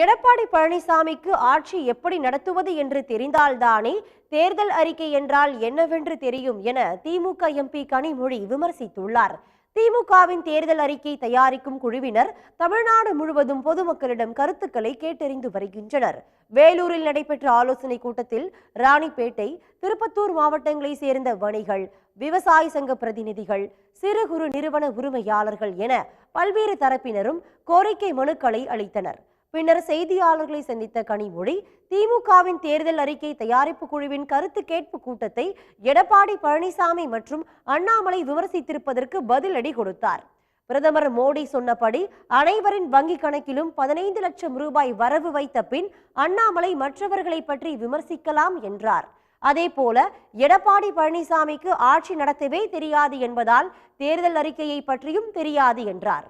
எடப்பாடி பழனிசாமிக்கு ஆட்சி எப்படி நடத்துவது என்று தெரிந்தால்தானே தேர்தல் அறிக்கை என்றால் என்னவென்று தெரியும் என திமுக எம்பி கனிமொழி விமர்சித்துள்ளார். திமுகவின் தேர்தல் அறிக்கை தயாரிக்கும் குழுவினர் தமிழ்நாடு முழுவதும் பொதுமக்களிடம் கருத்துக்களை கேட்டறிந்து வருகின்றனர். வேலூரில் நடைபெற்ற ஆலோசனை கூட்டத்தில் ராணிப்பேட்டை திருப்பத்தூர் மாவட்டங்களைச் சேர்ந்த வணிகள் விவசாய சங்க பிரதிநிதிகள் சிறு குறு நிறுவன உரிமையாளர்கள் என பல்வேறு தரப்பினரும் கோரிக்கை மனுக்களை அளித்தனர். பின்னர் செய்தியாளர்களை சந்தித்த கனிமொழி திமுகவின் தேர்தல் அறிக்கை தயாரிப்பு குழுவின் கருத்து கேட்பு கூட்டத்தை எடப்பாடி பழனிசாமி மற்றும் அண்ணாமலை விமர்சித்திருப்பதற்கு பதிலடி கொடுத்தார். பிரதமர் மோடி சொன்னபடி அனைவரின் வங்கி கணக்கிலும் பதினைந்து லட்சம் ரூபாய் வரவு வைத்த பின் அண்ணாமலை மற்றவர்களை பற்றி விமர்சிக்கலாம் என்றார். அதேபோல எடப்பாடி பழனிசாமிக்கு ஆட்சி நடத்தவே தெரியாது என்பதால் தேர்தல் அறிக்கையை பற்றியும் தெரியாது என்றார்.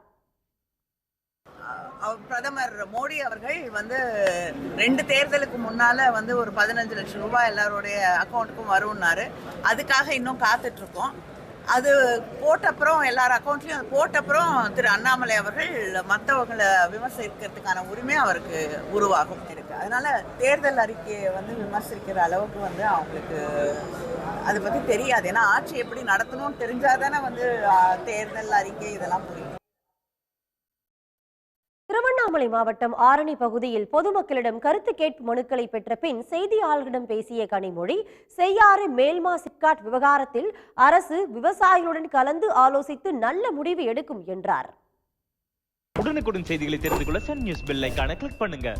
பிரதமர் மோடி அவர்கள் வந்து ரெண்டு தேர்தலுக்கு முன்னால வந்து ஒரு பதினஞ்சு லட்சம் ரூபாய் எல்லாருடைய அக்கௌண்ட்டுக்கும் வரும்னாரு. அதுக்காக இன்னும் காத்துட்டு இருக்கோம் அது போட்டப்புறம் எல்லார் அக்கௌண்ட்லையும் அது போட்டப்புறம் திரு அண்ணாமலை அவர்கள் மற்றவங்களை விமர்சிக்கிறதுக்கான உரிமை அவருக்கு உருவாகும் இருக்கு. அதனால தேர்தல் அறிக்கையை வந்து விமர்சிக்கிற அளவுக்கு வந்து அவங்களுக்கு அதை பற்றி தெரியாது. ஏன்னா ஆட்சி எப்படி நடத்தணும்னு தெரிஞ்சாதானே வந்து தேர்தல் அறிக்கை இதெல்லாம் புரியும். திருவண்ணாமலை மாவட்டம் ஆரணி பகுதியில் பொதுமக்களிடம் கருத்து கேட்பு மனுக்களை பெற்ற பின் செய்தியாளர்களிடம் பேசிய கனிமொழி செய்யாறு மேல்மா சிப்காட் விவகாரத்தில் அரசு விவசாயிகளுடன் கலந்து ஆலோசித்து நல்ல முடிவு எடுக்கும் என்றார். உடனுக்குடன் செய்திகளை தெரிந்து கொள்ள சன் நியூஸ் பெல் கிளிக் பண்ணுங்க.